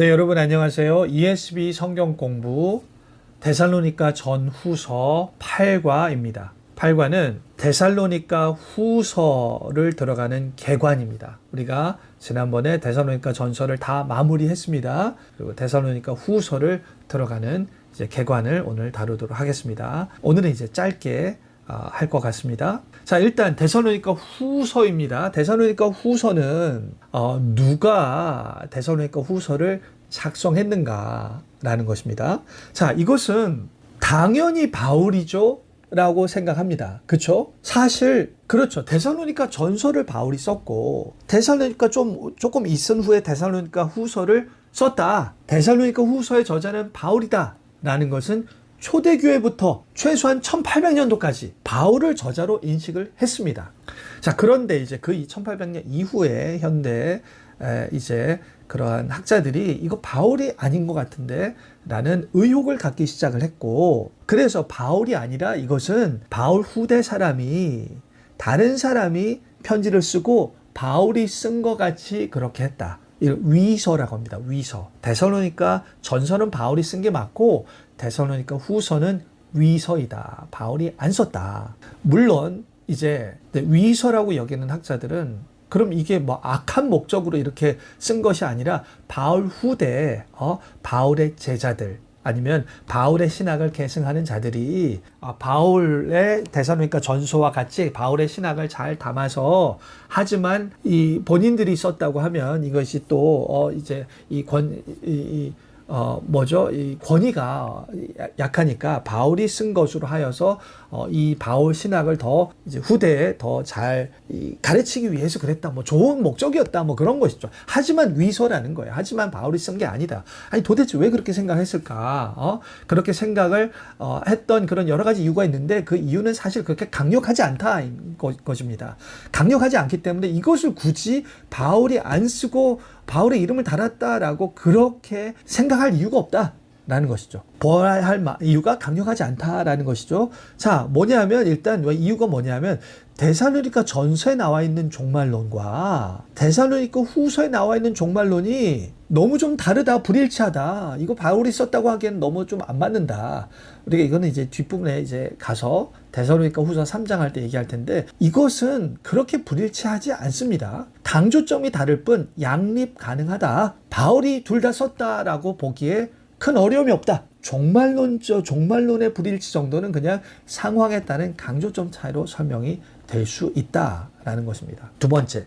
네, 여러분 안녕하세요. ESB 성경 공부 데살로니가 전후서 8과입니다. 8과는 데살로니가 후서를 들어가는 개관입니다. 우리가 지난번에 데살로니가 전서를 다 마무리했습니다. 그리고 데살로니가 후서를 들어가는 이제 개관을 오늘 다루도록 하겠습니다. 오늘은 이제 짧게 아, 할것 같습니다. 자, 일단 데살로니가 후서입니다. 데살로니가 후서는 어, 누가 데살로니가 후서를 작성했는가라는 것입니다. 자, 이것은 당연히 바울이죠. 라고 생각합니다. 그쵸? 사실, 그렇죠. 데살로니가 전서를 바울이 썼고, 데살로니가 좀, 조금 있은 후에 데살로니가 후서를 썼다. 데살로니가 후서의 저자는 바울이다. 라는 것은 초대교회부터 최소한 1800년도까지 바울을 저자로 인식을 했습니다. 자, 그런데 이제 그 1800년 이후에 현대 에, 이제 그러한 학자들이 이거 바울이 아닌 것 같은데 라는 의혹을 갖기 시작을 했고 그래서 바울이 아니라 이것은 바울 후대 사람이 다른 사람이 편지를 쓰고 바울이 쓴 것 같이 그렇게 했다. 위서라고 합니다. 위서. 데살로니까 전서는 바울이 쓴 게 맞고 데살로니까 후서는 위서이다. 바울이 안 썼다. 물론 이제 위서라고 여기는 학자들은 그럼 이게 뭐 악한 목적으로 이렇게 쓴 것이 아니라 바울 후대, 어, 바울의 제자들, 아니면 바울의 신학을 계승하는 자들이 아, 바울의 대사로니까 전서와 같이 바울의 신학을 잘 담아서 하지만 이 본인들이 썼다고 하면 이것이 또 어, 이제 이권 이, 이 어, 뭐죠? 이 권위가 약하니까 바울이 쓴 것으로 하여서 어, 이 바울 신학을 더 이제 후대에 더 잘 가르치기 위해서 그랬다. 뭐 좋은 목적이었다. 뭐 그런 것이죠. 하지만 위서라는 거예요. 하지만 바울이 쓴 게 아니다. 아니 도대체 왜 그렇게 생각했을까? 어? 그렇게 생각을 어, 했던 그런 여러 가지 이유가 있는데 그 이유는 사실 그렇게 강력하지 않다인 것입니다. 강력하지 않기 때문에 이것을 굳이 바울이 안 쓰고 바울의 이름을 달았다라고 그렇게 생각할 이유가 없다. 라는 것이죠. 보아야 할 이유가 강력하지 않다라는 것이죠. 자, 뭐냐면 일단 이유가 뭐냐면 대사로니까 전서에 나와 있는 종말론과 대사로니까 후서에 나와 있는 종말론이 너무 좀 다르다, 불일치하다. 이거 바울이 썼다고 하기엔 너무 좀 안 맞는다. 우리가 이거는 이제 뒷부분에 이제 가서 대사로니까 후서 3장 할 때 얘기할 텐데 이것은 그렇게 불일치하지 않습니다. 강조점이 다를 뿐 양립 가능하다. 바울이 둘 다 썼다라고 보기에 큰 어려움이 없다. 종말론 저 종말론의 불일치 정도는 그냥 상황에 따른 강조점 차이로 설명이 될 수 있다라는 것입니다. 두 번째.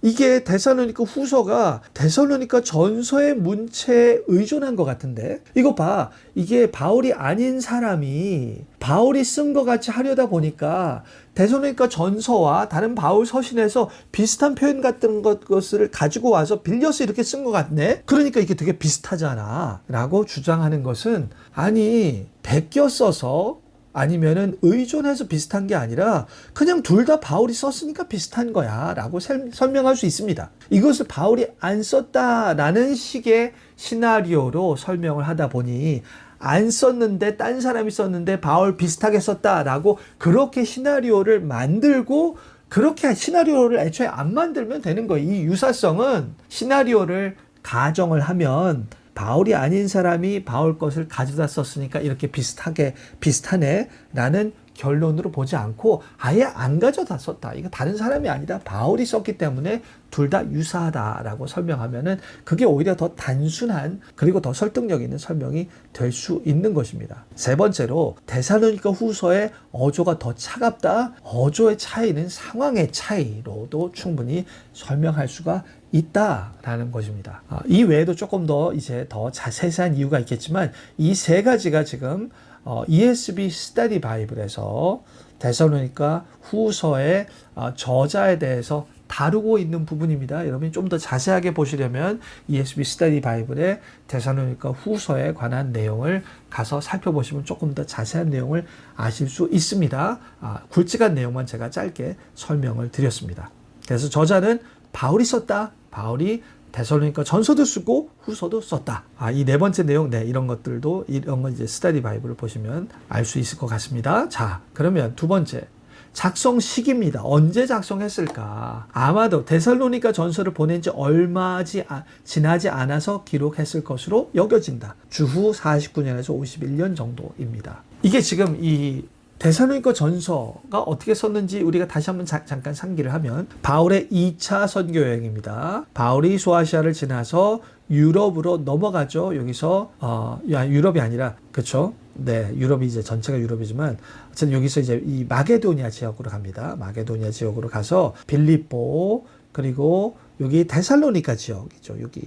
이게 데살로니가 후서가 데살로니가 전서의 문체에 의존한 것 같은데 이거 봐 이게 바울이 아닌 사람이 바울이 쓴 것 같이 하려다 보니까 데살로니가 전서와 다른 바울 서신에서 비슷한 표현 같은 것을 가지고 와서 빌려서 이렇게 쓴 것 같네 그러니까 이게 되게 비슷하잖아 라고 주장하는 것은 아니 베껴 써서 아니면은 의존해서 비슷한 게 아니라 그냥 둘 다 바울이 썼으니까 비슷한 거야 라고 설명할 수 있습니다. 이것을 바울이 안 썼다라는 식의 시나리오로 설명을 하다 보니 안 썼는데 딴 사람이 썼는데 바울 비슷하게 썼다라고 그렇게 시나리오를 만들고 그렇게 시나리오를 애초에 안 만들면 되는 거예요. 이 유사성은 시나리오를 가정을 하면 바울이 아닌 사람이 바울 것을 가져다 썼으니까 이렇게 비슷하게 비슷하네 라는 결론으로 보지 않고 아예 안 가져다 썼다. 이거 다른 사람이 아니다. 바울이 썼기 때문에 둘 다 유사하다라고 설명하면은 그게 오히려 더 단순한 그리고 더 설득력 있는 설명이 될 수 있는 것입니다. 세 번째로 대사로니까 후서의 어조가 더 차갑다. 어조의 차이는 상황의 차이로도 충분히 설명할 수가 있다라는 것입니다. 아, 이 외에도 조금 더 이제 더 자세한 이유가 있겠지만 이 세 가지가 지금 어, ESB 스터디 바이블에서 데살로니까 후서의 어, 저자에 대해서 다루고 있는 부분입니다. 여러분이 좀 더 자세하게 보시려면 ESB 스터디 바이블의 데살로니까 후서에 관한 내용을 가서 살펴보시면 조금 더 자세한 내용을 아실 수 있습니다. 아, 굵직한 내용만 제가 짧게 설명을 드렸습니다. 그래서 저자는 바울이 썼다. 바울이 데살로니까 전서도 쓰고 후서도 썼다. 아, 이 네 번째 내용, 네, 이런 것들도 이런 건 이제 스타디 바이블을 보시면 알 수 있을 것 같습니다. 자, 그러면 두 번째. 작성 시기입니다. 언제 작성했을까? 아마도 데살로니가 전서를 보낸 지 얼마지 아- 지나지 않아서 기록했을 것으로 여겨진다. 주후 49년에서 51년 정도입니다. 이게 지금 이 데살로니가 전서가 어떻게 썼는지 우리가 다시 한번 자- 잠깐 상기를 하면 바울의 2차 선교 여행입니다. 바울이 소아시아를 지나서 유럽으로 넘어가죠. 여기서 어, 야, 유럽이 아니라 그렇죠. 네, 유럽이 이제 전체가 유럽이지만 어쨌든 여기서 이제 이 마게도니아 지역으로 갑니다. 마게도니아 지역으로 가서 빌립보 그리고 여기 데살로니가 지역이죠. 여기.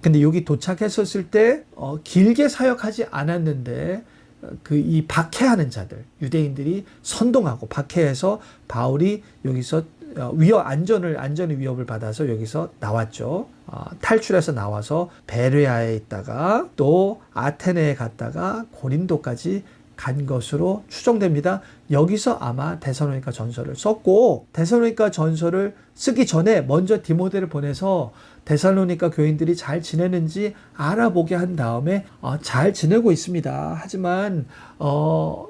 근데 여기 도착했었을 때 어, 길게 사역하지 않았는데 그 이 박해하는 자들 유대인들이 선동하고 박해해서 바울이 여기서 어, 위협 안전을 안전의 위협을 받아서 여기서 나왔죠. 어, 탈출해서 나와서 베레아에 있다가 또 아테네에 갔다가 고린도까지 간 것으로 추정됩니다. 여기서 아마 데살로니가 전서를 썼고 데살로니가 전서를 쓰기 전에 먼저 디모데를 보내서 데살로니가 교인들이 잘 지내는지 알아보게 한 다음에 어, 잘 지내고 있습니다. 하지만 어,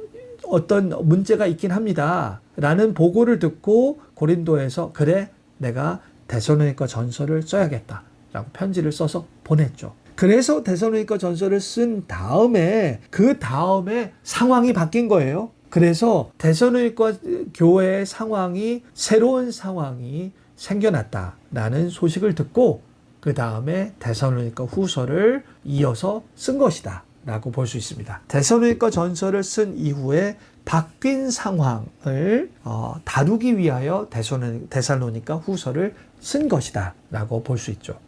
어떤 문제가 있긴 합니다. 라는 보고를 듣고 고린도에서 그래 내가 데살로니가 전서를 써야겠다. 라고 편지를 써서 보냈죠. 그래서 데살로니가 전서를 쓴 다음에 그 다음에 상황이 바뀐 거예요. 그래서 데살로니가 교회의 상황이 새로운 상황이 생겨났다라는 소식을 듣고 그 다음에 데살로니가 후서를 이어서 쓴 것이다. 라고 볼 수 있습니다. 데살로니가 전서를 쓴 이후에 바뀐 상황을 어, 다루기 위하여 데살로니- 데살로니가 후서를 쓴 것이다. 라고 볼 수 있죠.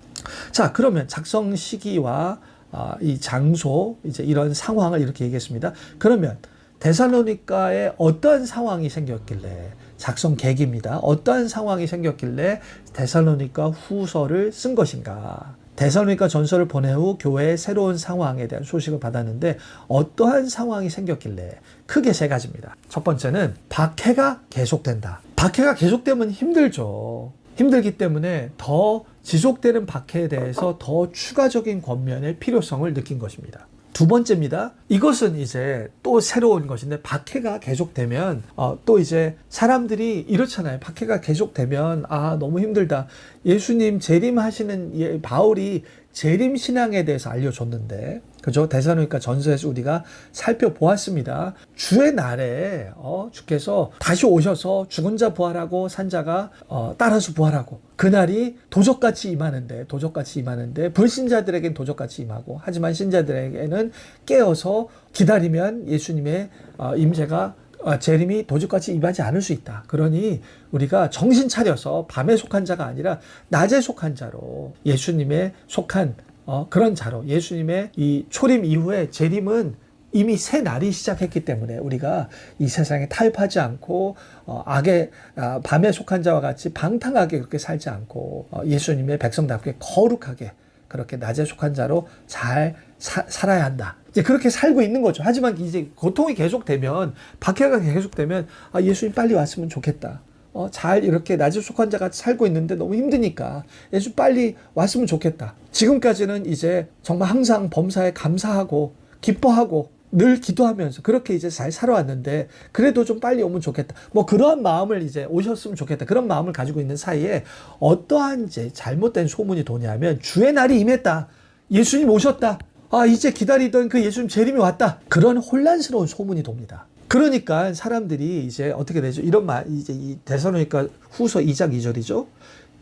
자, 그러면 작성 시기와 아, 이 장소, 이제 이런 상황을 이렇게 얘기했습니다. 그러면 데살로니카에 어떠한 상황이 생겼길래 작성 계기입니다. 어떠한 상황이 생겼길래 데살로니카 후서를 쓴 것인가? 데살로니카 전서를 보낸 후 교회의 새로운 상황에 대한 소식을 받았는데 어떠한 상황이 생겼길래 크게 세 가지입니다. 첫 번째는 박해가 계속된다. 박해가 계속되면 힘들죠. 힘들기 때문에 더 지속되는 박해에 대해서 더 추가적인 권면의 필요성을 느낀 것입니다. 두 번째입니다. 이것은 이제 또 새로운 것인데 박해가 계속되면 어, 또 이제 사람들이 이렇잖아요. 박해가 계속되면 아 너무 힘들다. 예수님 재림하시는 예, 바울이 재림 신앙에 대해서 알려줬는데 그죠? 대사로니까 전서에서 우리가 살펴보았습니다. 주의 날에 어, 주께서 다시 오셔서 죽은 자 부활하고 산 자가 어, 따라서 부활하고 그날이 도적같이 임하는데 도적같이 임하는데 불신자들에겐 도적같이 임하고 하지만 신자들에게는 깨어서 기다리면 예수님의 어, 임재가 아, 재림이 도적같이 임하지 않을 수 있다. 그러니 우리가 정신 차려서 밤에 속한 자가 아니라 낮에 속한 자로 예수님의 속한 어, 그런 자로 예수님의 이 초림 이후에 재림은 이미 새 날이 시작했기 때문에 우리가 이 세상에 타협하지 않고 어, 악의 아, 밤에 속한 자와 같이 방탕하게 그렇게 살지 않고 어, 예수님의 백성답게 거룩하게 그렇게 낮에 속한 자로 잘 사- 살아야 한다. 이제 그렇게 살고 있는 거죠. 하지만 이제 고통이 계속되면 박해가 계속되면 아, 예수님 빨리 왔으면 좋겠다. 어, 잘 이렇게 낮에 속한 자가 살고 있는데 너무 힘드니까 예수 빨리 왔으면 좋겠다. 지금까지는 이제 정말 항상 범사에 감사하고 기뻐하고 늘 기도하면서 그렇게 이제 잘 살아왔는데 그래도 좀 빨리 오면 좋겠다. 뭐 그러한 마음을 이제 오셨으면 좋겠다. 그런 마음을 가지고 있는 사이에 어떠한 이제 잘못된 소문이 도냐면 주의 날이 임했다. 예수님 오셨다. 아 이제 기다리던 그 예수님 재림이 왔다. 그런 혼란스러운 소문이 돕니다. 그러니까 사람들이 이제 어떻게 되죠? 이런 말 이제 이 대선호니까 후서 2장 2절이죠.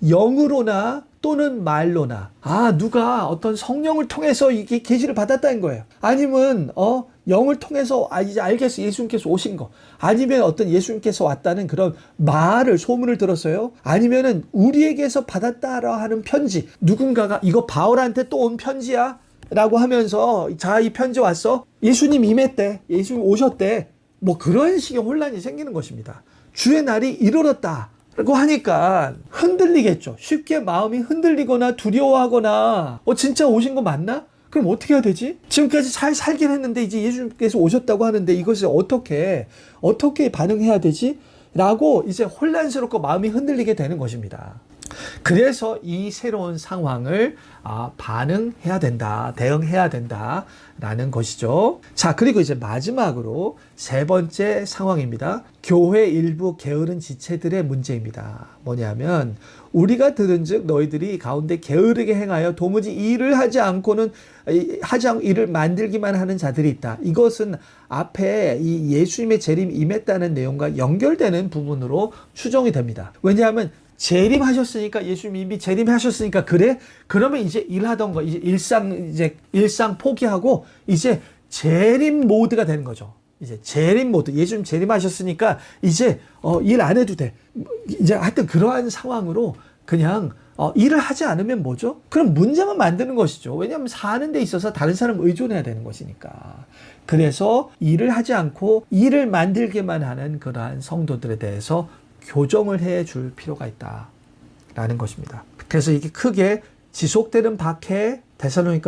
영으로나 또는 말로나 아 누가 어떤 성령을 통해서 이게 계시를 받았다는 거예요. 아니면 어 영을 통해서 아 이제 알겠어 예수님께서 오신 거 아니면 어떤 예수님께서 왔다는 그런 말을 소문을 들었어요. 아니면은 우리에게서 받았다라 하는 편지 누군가가 이거 바울한테 또 온 편지야. 라고 하면서 자 이 편지 왔어? 예수님 임했대. 예수님 오셨대. 뭐 그런 식의 혼란이 생기는 것입니다. 주의 날이 이르렀다. 라고 하니까 흔들리겠죠. 쉽게 마음이 흔들리거나 두려워하거나 어 진짜 오신 거 맞나? 그럼 어떻게 해야 되지? 지금까지 잘 살긴 했는데 이제 예수님께서 오셨다고 하는데 이것을 어떻게 어떻게 반응해야 되지? 라고 이제 혼란스럽고 마음이 흔들리게 되는 것입니다 그래서 이 새로운 상황을 아, 반응해야 된다, 대응해야 된다라는 것이죠. 자, 그리고 이제 마지막으로 세 번째 상황입니다. 교회 일부 게으른 지체들의 문제입니다. 뭐냐면 우리가 들은즉 너희들이 가운데 게으르게 행하여 도무지 일을 하지 않고는 이- 하지 않고 일을 만들기만 하는 자들이 있다. 이것은 앞에 이 예수님의 재림 임했다는 내용과 연결되는 부분으로 추정이 됩니다. 왜냐하면 재림하셨으니까 예수님 이미 재림하셨으니까 그래 그러면 이제 일하던 거 이제 일상 이제 일상 포기하고 이제 재림 모드가 되는 거죠. 이제 재림 모드 예수님 재림하셨으니까 이제 어, 일 안 해도 돼. 이제 하여튼 그러한 상황으로 그냥 어, 일을 하지 않으면 뭐죠? 그럼 문제만 만드는 것이죠. 왜냐하면 사는 데 있어서 다른 사람 의존해야 되는 것이니까. 그래서 일을 하지 않고 일을 만들게만 하는 그러한 성도들에 대해서 교정을 해 줄 필요가 있다라는 것입니다. 그래서 이게 크게 지속되는 박해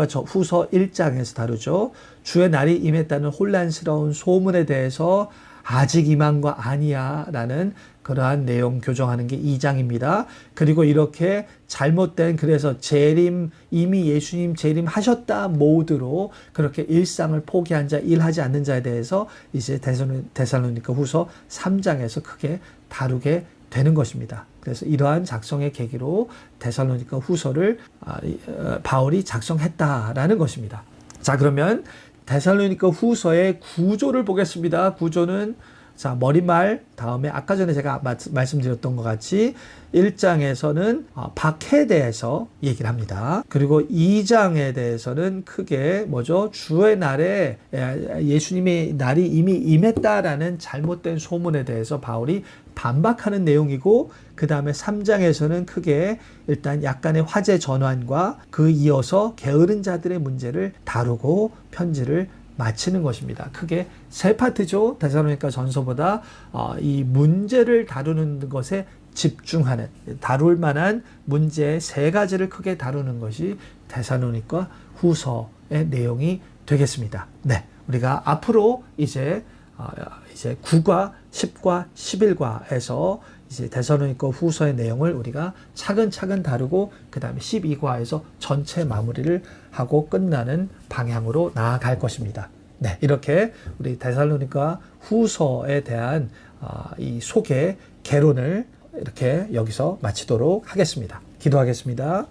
저 후서 1장에서 다루죠. 주의 날이 임했다는 혼란스러운 소문에 대해서 아직 임한 거 아니야 라는 그러한 내용 교정하는 게 2장입니다. 그리고 이렇게 잘못된 그래서 재림 이미 예수님 재림 하셨다 모드로 그렇게 일상을 포기한 자 일하지 않는 자에 대해서 이제 데살로니가 후서 3장에서 크게 다루게 되는 것입니다. 그래서 이러한 작성의 계기로 데살로니가 후서를 아, 이, 어, 바울이 작성했다라는 것입니다. 자 그러면 데살로니가 후서의 구조를 보겠습니다. 구조는 자 머리말 다음에 아까 전에 제가 마- 말씀드렸던 것 같이 1장에서는 어, 박해에 대해서 얘기를 합니다. 그리고 2장에 대해서는 크게 뭐죠? 주의 날에 에, 예수님의 날이 이미 임했다라는 잘못된 소문에 대해서 바울이 반박하는 내용이고 그 다음에 3장에서는 크게 일단 약간의 화제 전환과 그 이어서 게으른 자들의 문제를 다루고 편지를 마치는 것입니다. 크게 세 파트죠. 데살로니가 전서보다 어, 이 문제를 다루는 것에 집중하는 다룰 만한 문제 세 가지를 크게 다루는 것이 데살로니가 후서의 내용이 되겠습니다. 네, 우리가 앞으로 이제 어, 이제 9과 10과 11과에서 이제 데살로니가 후서의 내용을 우리가 차근차근 다루고 그 다음에 12과에서 전체 마무리를 하고 끝나는 방향으로 나아갈 것입니다. 네, 이렇게 우리 데살로니가 후서에 대한 아, 이 소개 개론을 이렇게 여기서 마치도록 하겠습니다. 기도하겠습니다.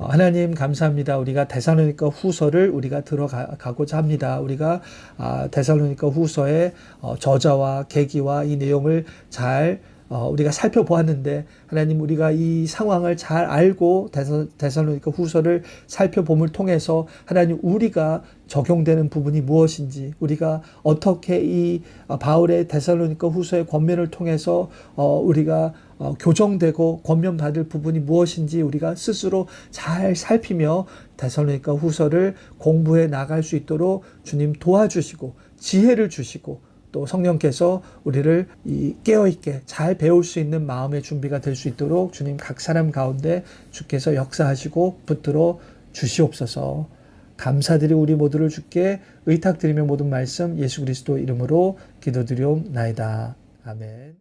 어, 하나님 감사합니다. 우리가 데살로니가 후서를 우리가 들어가고자 합니다. 우리가 아, 데살로니가 후서의 어, 저자와 계기와 이 내용을 잘 어, 우리가 살펴보았는데 하나님 우리가 이 상황을 잘 알고 데살로니가 후서를 살펴봄을 통해서 하나님 우리가 적용되는 부분이 무엇인지 우리가 어떻게 이 어, 바울의 데살로니가 후서의 권면을 통해서 어, 우리가 어, 교정되고 권면받을 부분이 무엇인지 우리가 스스로 잘 살피며 데살로니가 후서를 공부해 나갈 수 있도록 주님 도와주시고 지혜를 주시고 또 성령께서 우리를 이 깨어있게 잘 배울 수 있는 마음의 준비가 될 수 있도록 주님 각 사람 가운데 주께서 역사하시고 붙들어 주시옵소서 감사드리 우리 모두를 주께 의탁드리며 모든 말씀 예수 그리스도 이름으로 기도드리옵나이다. 아멘.